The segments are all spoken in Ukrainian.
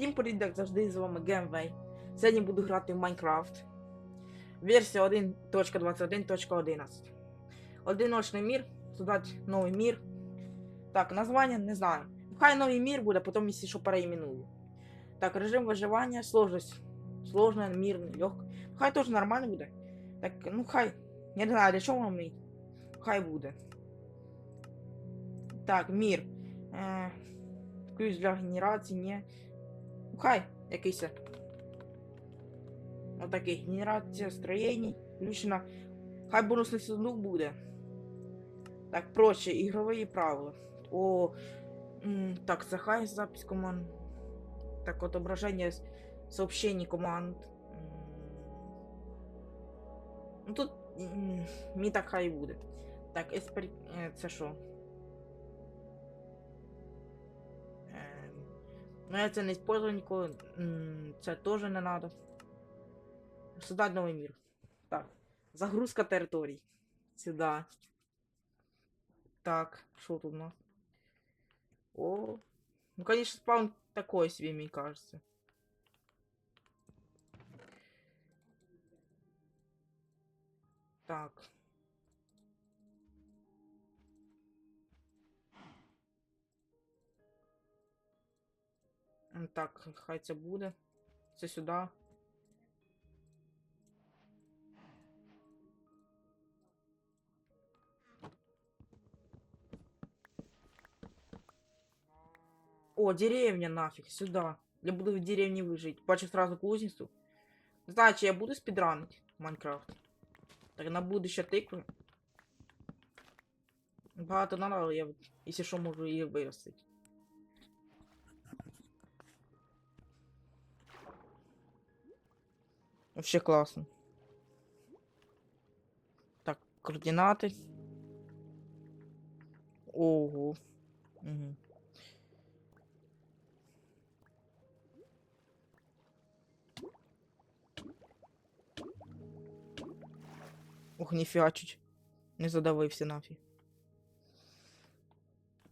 Всім привіт, як завжди, з вами Гемвей. Сьогодні буду грати в Майнкрафт. Версія 1.21.11. Одиночний мір, создати новий мір. Так, названня не знаю. Хай новий мір буде, потім, якщо що, переименую. Так, режим виживання, сложність. Сложно, мирний, легко. Хай теж нормально буде. Так, ну хай. Я не знаю, для чого воно мені. Хай буде. Так, мір. Е, ключ для генерації, ні. Хай, якийсь. Отакий. Генерація строєнь. Включена. Хай бонусний сундук буде. Так, проще, ігрові правила. О. Так, це хай запись команд. Так, отображення сообщений команд. Ну тут. Мені так хай буде. Так, еспер... е, це що? Ну, я це не использую ніколи. Це теж не надо. Создать новий мір. Так. Загрузка територій. Сюда. Так, що тут у нас? О. Ну, конечно, спаун такой себе, мне кажется. Так. Так, хай це буде. Це сюди. О, деревня нафиг, сюда. Я буду в деревне выжить. Бачу сразу кузницу. Значит, я буду спидранить Майнкрафт. Так, на будущее тыквы. Багато надо, я, якщо що, можу її виростити. Вообще классно. Так, координаты. Ого. Угу. Ух, ніфіга чуть. Не задавився нафіг.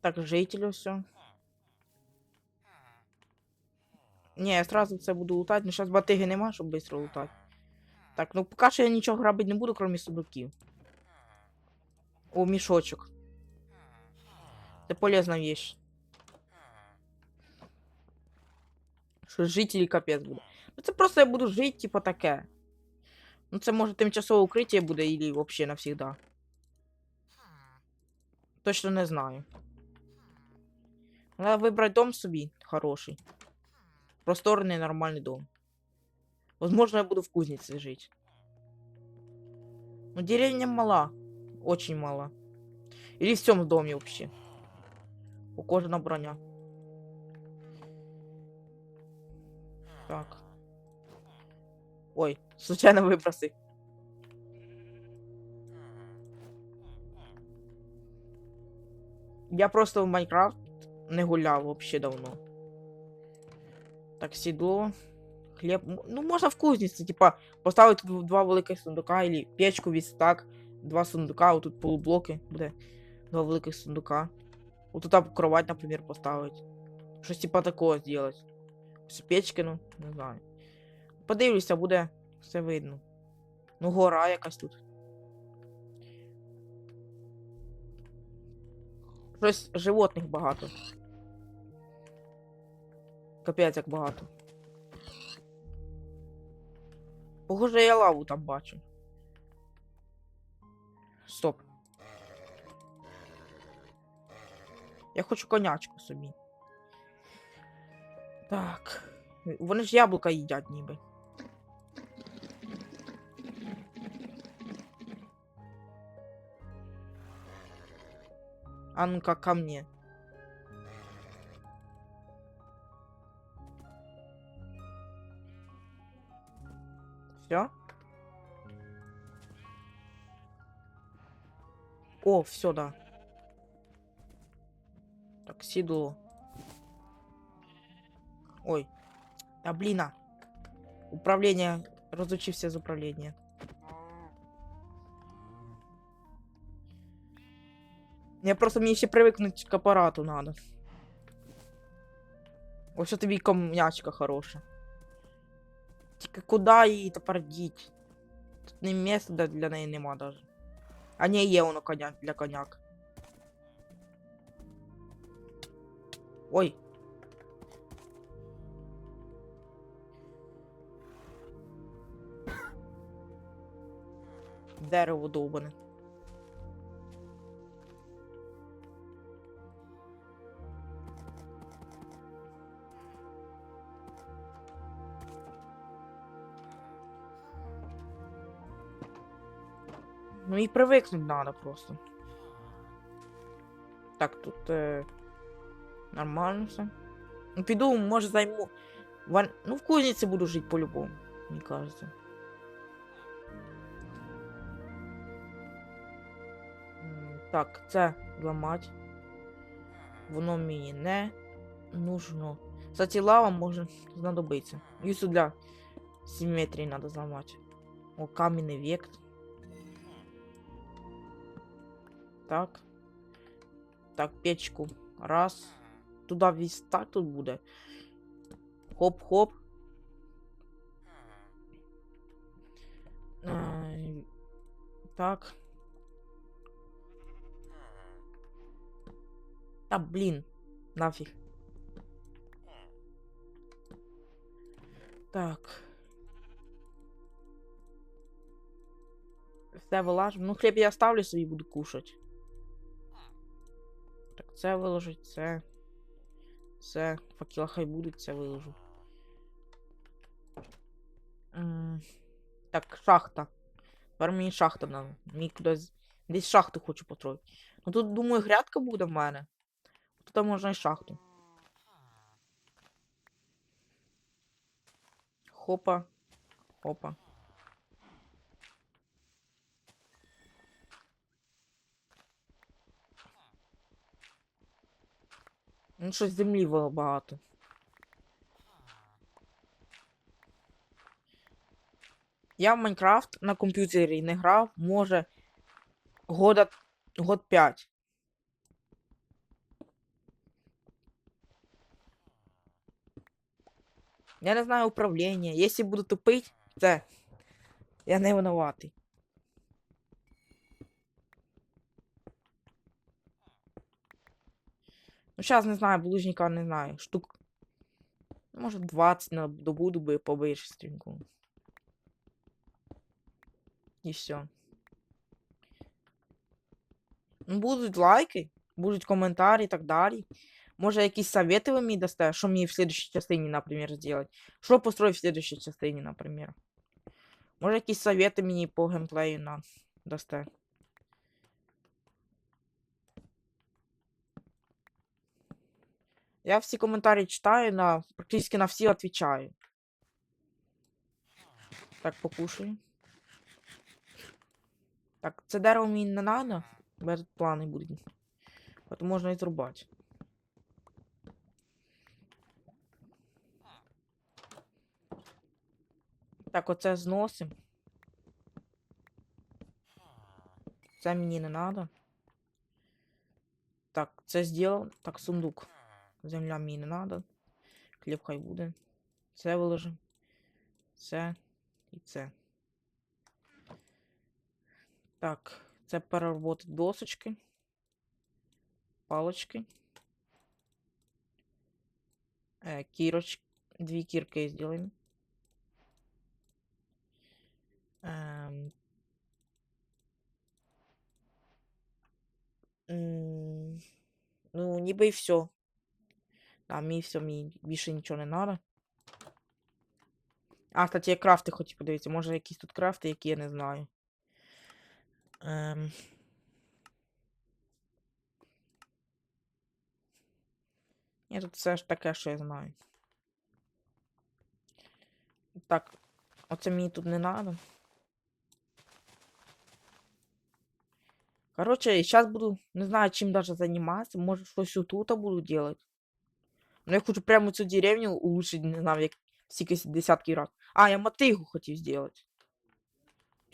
Так, жителю все. Не, я сразу це буду лутати, ну зараз батиги нема, щоб швидко лутати. Так, ну поки що я нічого грабити не буду, крім сундуків. О, мішочок. Це полезна вещь. Що жителі капець буде. Ну це просто я буду жити, типа таке. Ну це може тимчасове укриття буде, или вообще навсегда. Точно не знаю. Надо вибрати дом собі хороший. Просторний нормальний дом. Возможно, я буду в кузнице жить. Но деревня мала. Очень мала. Или в цьому домі вообще. У кожана броня. Так. Ой, случайно вибросив. Я просто в Майнкрафт не гуляв вообще давно. Так, сідло. Хліб. Ну, можна в кузниці, типа, поставити два великих сундука, или печку від так, два сундука, отут полублоки буде. Два великих сундука. Вот тут кровать, например, поставить. Щось типа такого зробити. Ось печки, ну, не знаю. Подивлюся, буде все видно. Ну, гора якась тут. Щось животних багато. Капець як багато. Похоже, я лаву там бачу. Стоп. Я хочу конячку собі. Так. Вони ж яблука їдять ніби. А ну-ка ко мне. Все? О, все, да. Так, седло. Ой. Да блин, а. Управление. Разучився з управління. Я просто мені ще привикнути к апарату надо. Ось тобі комнячка хороша. Тільки куди її тепер діть? Тут не місця для неї нема даже. А не є воно коняк для коняк. Ой. Дерево довбане. Ну і привикнуть надо просто. Так, тут е, нормально все. Ну, піду, може займу. Ван... Ну, в кузниці буду жити по-любому, мені кажется. Так, це зламати. Воно мені не нужно. Кстати, лава може знадобиться. Її для симметрії треба зламати. О, каменний век. Так. Так, печку. Раз. Туда весь так тут буде. Хоп-хоп. Е, Так. Та блін. Нафіг. Так. Все вилажу. Ну, хліб я ставлю собі буду кушати. Це виложить, це. Це. Факела хай будуть, це виложу. Так, шахта. Тепер мені шахта надо. Мені кудись. Десь шахту хочу построїти. Ну тут, думаю, грядка буде в мене. Тут можна і шахту. Хопа. Хопа. Ну, щось землі було багато. Я в Майнкрафт на комп'ютері не грав, може, года, год 5. Я не знаю управління. Якщо буду тупить, це. Я не винуватий. Ну, сейчас не знаю, булыжника не знаю. Штук. ну, Може 20 на добуду би побистреньку. І все. Ну, будуть лайки, будуть коментарі і так далі. Може, якісь совети ви мені дасте, що мені в следующей частині, наприклад, сделать. Що построить в следующей частині, наприклад. Може, якісь совети мені по геймплею на дасте. Я всі коментарі читаю, на практично на всі відповідаю. Так, покушаю. Так, це дерево мені не надо, тут плани будуть. От можна і зрубати. Так, оце зносим. Це мені не надо. Так, це зробив. Так, сундук. Земля мені не надо. Хліб хай буде. Це виложимо. Це і це. Так, це переработать досочки. Палочки. Е, кірочки. Дві кірки зробимо. М, Ну, ніби і все. А мені все, мені більше нічого не треба. А, кстати, я крафти хотів подивитися. Може якісь тут крафти, які я не знаю. Ем... Ні, тут все ж таке, що я знаю. Так, оце мені тут не треба. Короче, сейчас буду, не знаю, чим даже заниматься. Может, щось тут буду делать. Ну, я хочу прямо цю деревню улучшить, не знаю, як стільки десятки раз. А, я мотигу хотів зробити.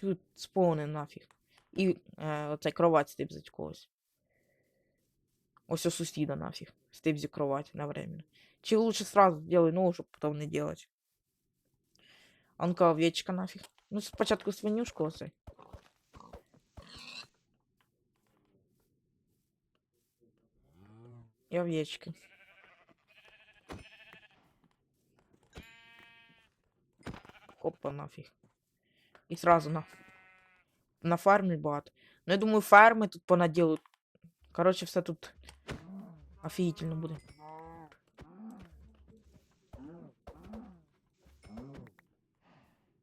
Тут сповни нафіг. І е, оцей кровать стибзить когось. Ось у сусіда нафіг. Стибзі кровать на время. Чи лучше сразу сделай, ну, чтобы потом не делать. А ну-ка, овечка нафиг. Ну, спочатку свинюшку оце. И овечки. Хопа нафиг. И сразу на. На фармі багато. Ну, я думаю, ферми тут понаделают. Короче, все тут офігительно буде.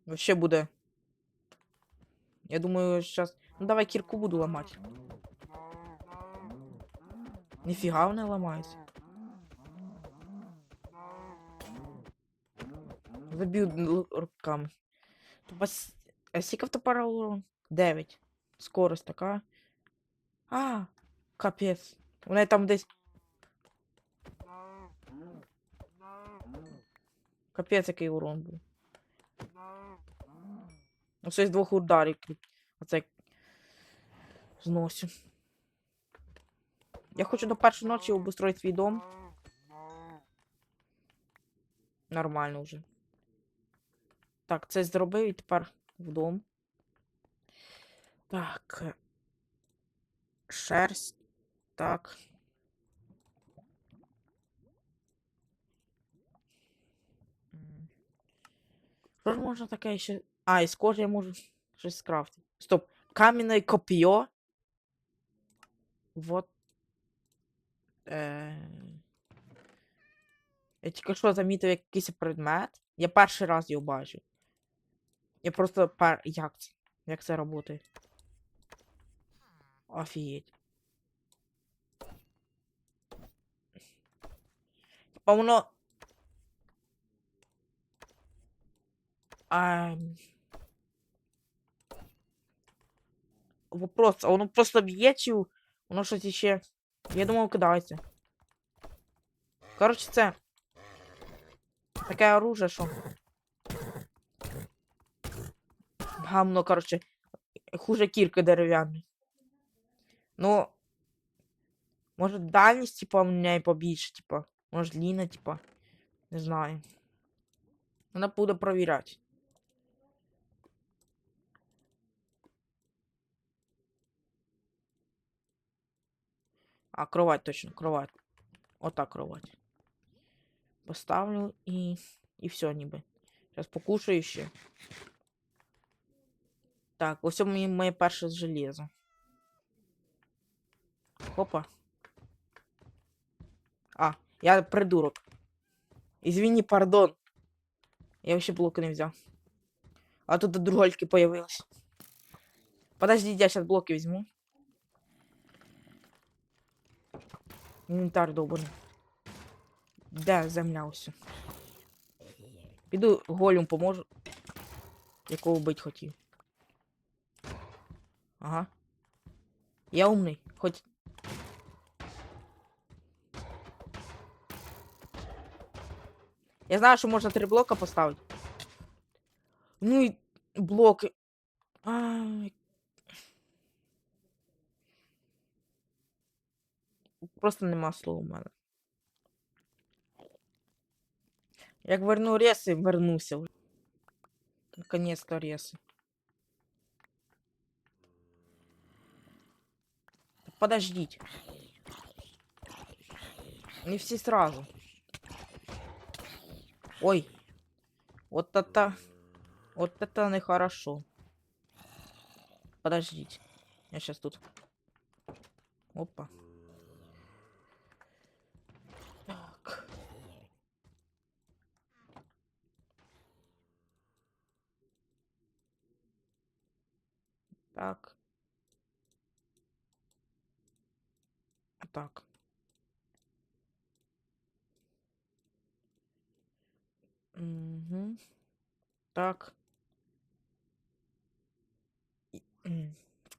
Вообще буде. Я думаю, сейчас. Ну давай кирку буду ломать. Нифига вона ламається. Заб'ю руками. А скільки в топора урон? 9. Скорость така. А, капець. У неї там десь. Капець, який урон був. Ну, це з двох ударів. Оце зносю. Я хочу до першої ночі обустроїти свій дом. Нормально вже. Так, це зробив і тепер в дом. Так. Шерсть. Так. Що ж можна таке ще. А, із кожи я можу щось скрафтити. Стоп. Кам'яне коп'є. Вот. Е... Я тільки що замітив якийсь предмет. Я перший раз його бачу. Я просто пер... Як це? Як це працює? Офігеть. А воно. Вопрос, а воно просто б'є чи воно щось іще. Я думав, кидається. Коротше, це. Таке оружие, що. Гамно, коротше. Хуже кірки дерев'яної. Ну. Може дальність, типа, у мене побільше, типа. Може длина, типа. Не знаю. Вона буде провіряти. А, кровать точно, кровать. Отак кровать. Поставлю і. І все, ніби. Зараз покушаю ще. Так, ось моє, моє перше железо. Хопа. А, я придурок. Извини, пардон. Я вообще блоки не взял. А тут другольки появилось. Подождите, я сейчас блоки возьму. Інвентар довбаний. Де земля ось? Піду голем поможу. Якого бить хотів. Ага. Я умний, хоч. Я знаю, що можна три блока поставити. Ну і блоки. Ай. Просто нема слова у мене. Як верну реси, вернуся. Наконец-то реси. Подождите. Не все сразу. Ой. Вот это... Вот это нехорошо. Подождите. Я сейчас тут... Опа. Так. Так. Так. Угу. Так.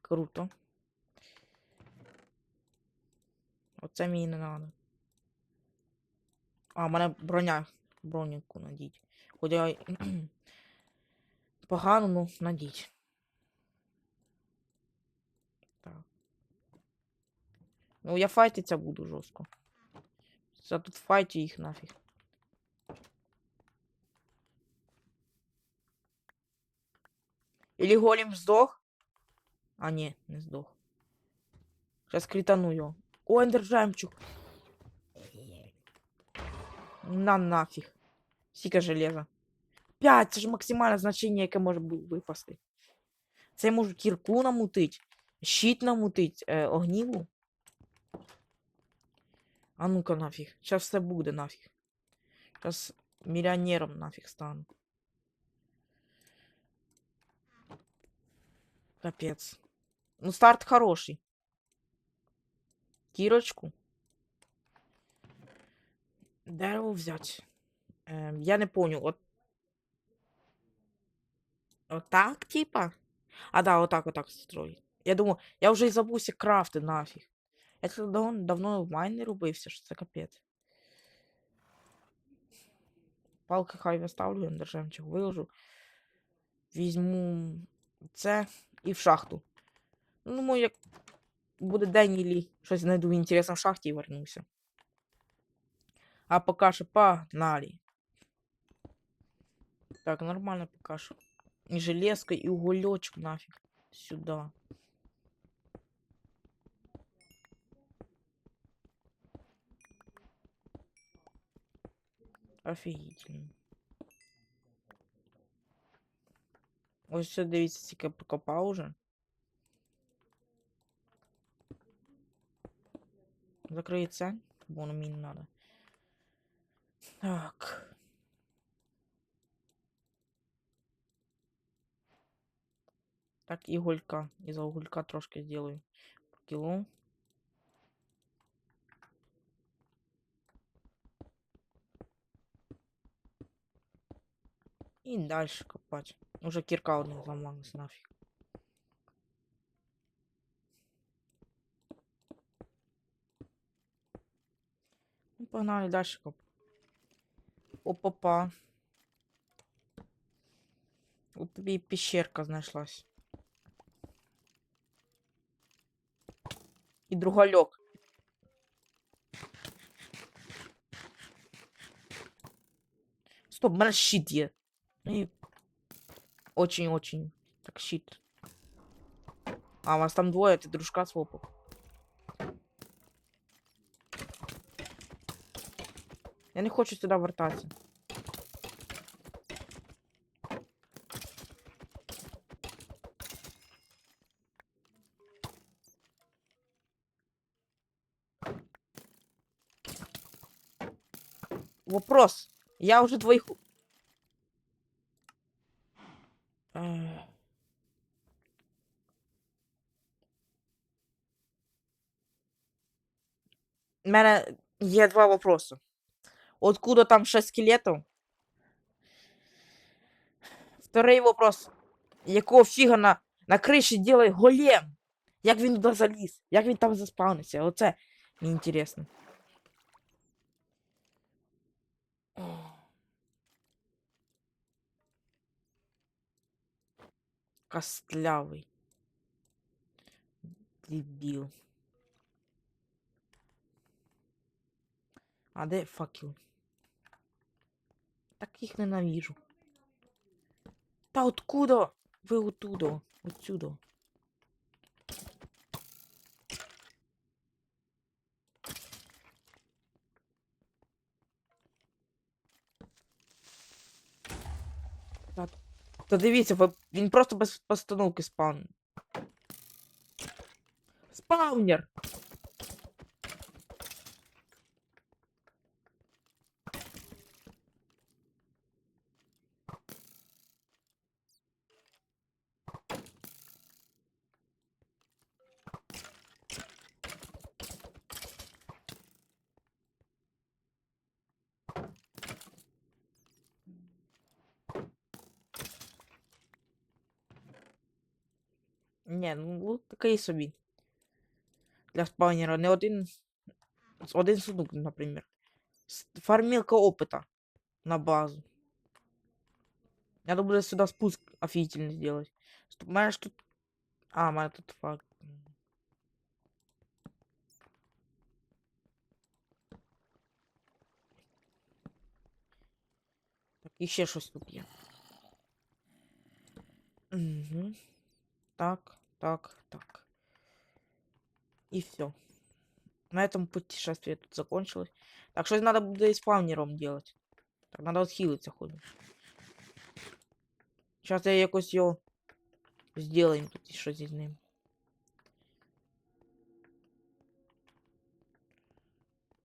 Круто. Оце мені не надо. А, в мене броня. Броніку надіть. Хоч я погано, ну надіть. Ну, я файтиться буду жорстко. За тут файті їх нафіг. Или голем здох? А, не, не сдох. Сейчас крітану его. О, эндержамчик. На нафиг. Сика железо. П'ять це ж максимальне значення, яке може випасти. Це я можу кірку намутить, щит намутить, э, е, огніву. А ну-ка нафіг. Сейчас все буде нафіг. Сейчас мільйонером нафіг стану. Капец. Ну, старт хороший. Кірочку. Дерево взять. Ем, я не понял. От... Отак, типа? А, да, отак, отак строїть. Я думаю, я вже і забувся крафти нафіг. Я це давно, давно в майні робився, що це капець. Палки хай виставлю, ендержемчик виложу. Візьму це і в шахту. Ну, думаю, як буде день і щось знайду інтересне в шахті і вернуся. А поки що погнали. Так, нормально пока что. И железка, и уголечек нафиг. Сюда. Офигительно. Ось все, дивіться, тільки покопав уже. Закриється, бо воно мені не надо. Так. Так, і гулька. Із уголька трошки сделаю. По кілу. І дальше копать. Уже кірка одна зламалась нафіг. Ну, погнали дальше коп. Опа-па. От тобі і пещерка знайшлась. І другольок. Стоп, в мене щит є. І... Очень-очень. Так, щит. А, вас там двоє, ти дружка свопав. Я не хочу сюди вертатися. Вопрос. Я уже двоих... У мене є два вопроса. Откуда там 6 скелетов? Второй вопрос. Якого фіга на, на криші делає голем? Як він туди заліз? Як він там заспавнився? Оце мені інтересно. Костлявий. Дебіл. А де факел? Так їх ненавижу. Та откуда? Ви оттуда. Отсюда. Та, та дивіться, він просто без постановки спавн. Спавнер! Ні, ну лут такий собі. Для спавнера не один. с- Один сундук, наприклад. С- Фармилка опыта на базу. Надо буде сюда спуск офигительно сделать. Стоп, у мене ж тут. А, у мене тут факт. Так, і ще щось тут є. Угу. Так, так, так. И все. На этом путешествие тут закончилось. Так что надо будет и спавнером делать. Так, надо отхилиться хоть. Сейчас я якось його сделаем тут і щось із ним.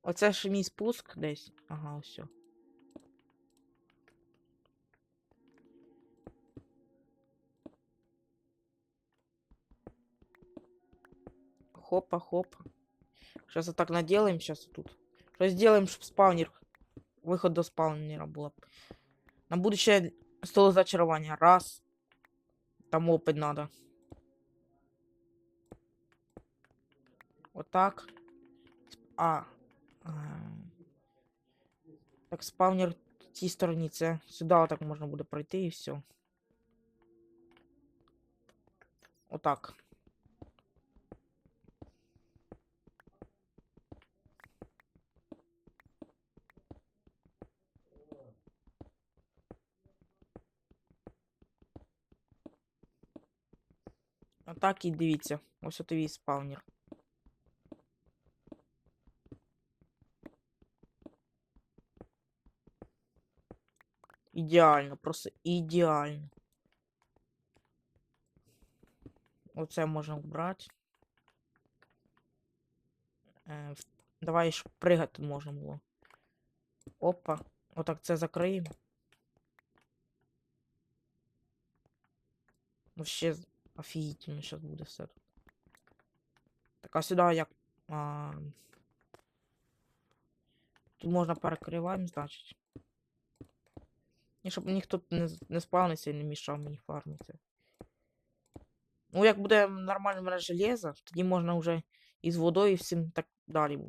Оце ж мій спуск десь. Ага, все. Хопа, хопа. Сейчас так наделаем сейчас тут. Что сделаем, чтобы спаунер. Выход до спаунера было. На будущее стол зачарования. Раз. Там опыт надо. Вот так. А. ем, Так, спаунер в тій стороні. Це сюди так можна буде пройти і все. Отак. Отак і дивіться. Ось от твій спаунер. Ідеально, просто ідеально. Оце можна вбрати. Е, давай ж пригати можна було. Опа. Отак це закриємо. Ну ще офігітельно зараз буде все. Так, а сюди як. А... Тут можна перекриваємо, значить. І щоб ніхто не, не спавнився і не мішав мені фармити. Ну, як буде нормально в мене железо, тоді можна вже із водою і всім так далі.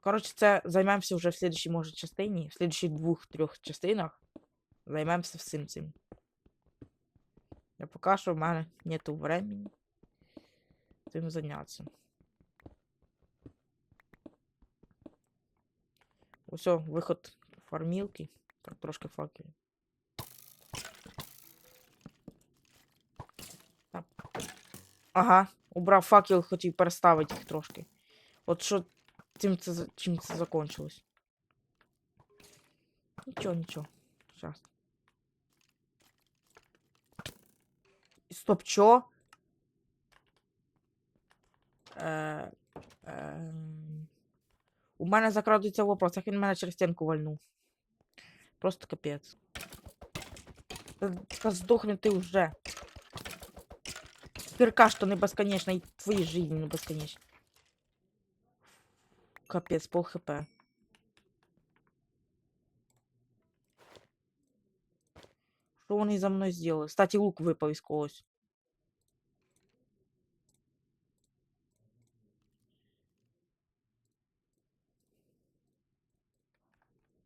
Коротше, це займемося вже в слідчій, може, частині, в слідчих двох-трьох частинах. Займемося всім цим. Я поки що в мене нету времени цим зайнятися. Ось, виход фармілки. Так, трошки факелів. Ага, убрав факел, хотів переставити їх трошки. От що цим це, чим це закончилось. Нічого, нічого. Зараз. Стоп, чо? Е, е, у мене закрадується вопрос, як він мене через стінку вальнув. Просто капець. Та- Та здохни ти вже. Кирка, що не безконечна, і твої жизни не безконечні. Капець, пол хп. Що вони за мною зробили? Кстати, лук випав із когось.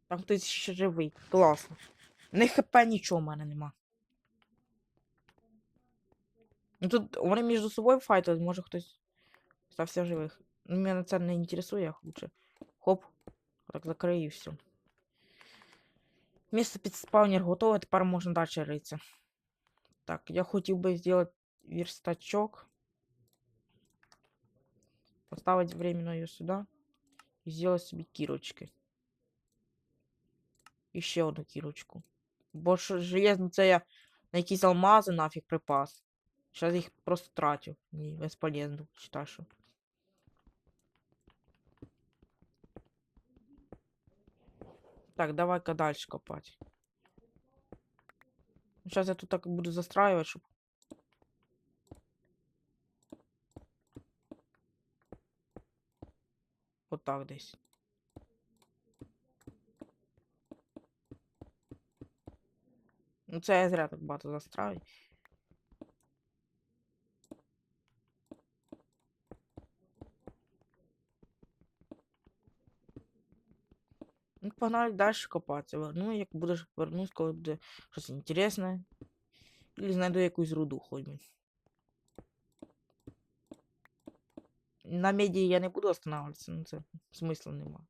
Там хтось ще живий. Класно. Не хп нічого в мене нема. Ну тут вони між собою файтили, може хтось стався живих. Ну, мене це не інтересує, я лучше. Хоп. Так закрию все. Місце під спаунер готове, тепер можна далі ритися. Так, я хотів би зробити верстачок. Поставить временно ее сюда. И сделать себе кирочки. І ще одну кірочку. Бо железно це я на якісь алмази нафіг припас. Зараз їх просто тратю. Ні, безполезно, считаю, Так, давай-ка дальше копать. Сейчас я тут так буду застраивать, чтобы... Вот так здесь. Ну, це я зря так багато застраю. Погнали дальше копатися. Верну, як будеш вернусь, коли буде щось інтересне. Или знайду якусь руду хоч. На меді я не буду останавливатися, ну це смисла нема.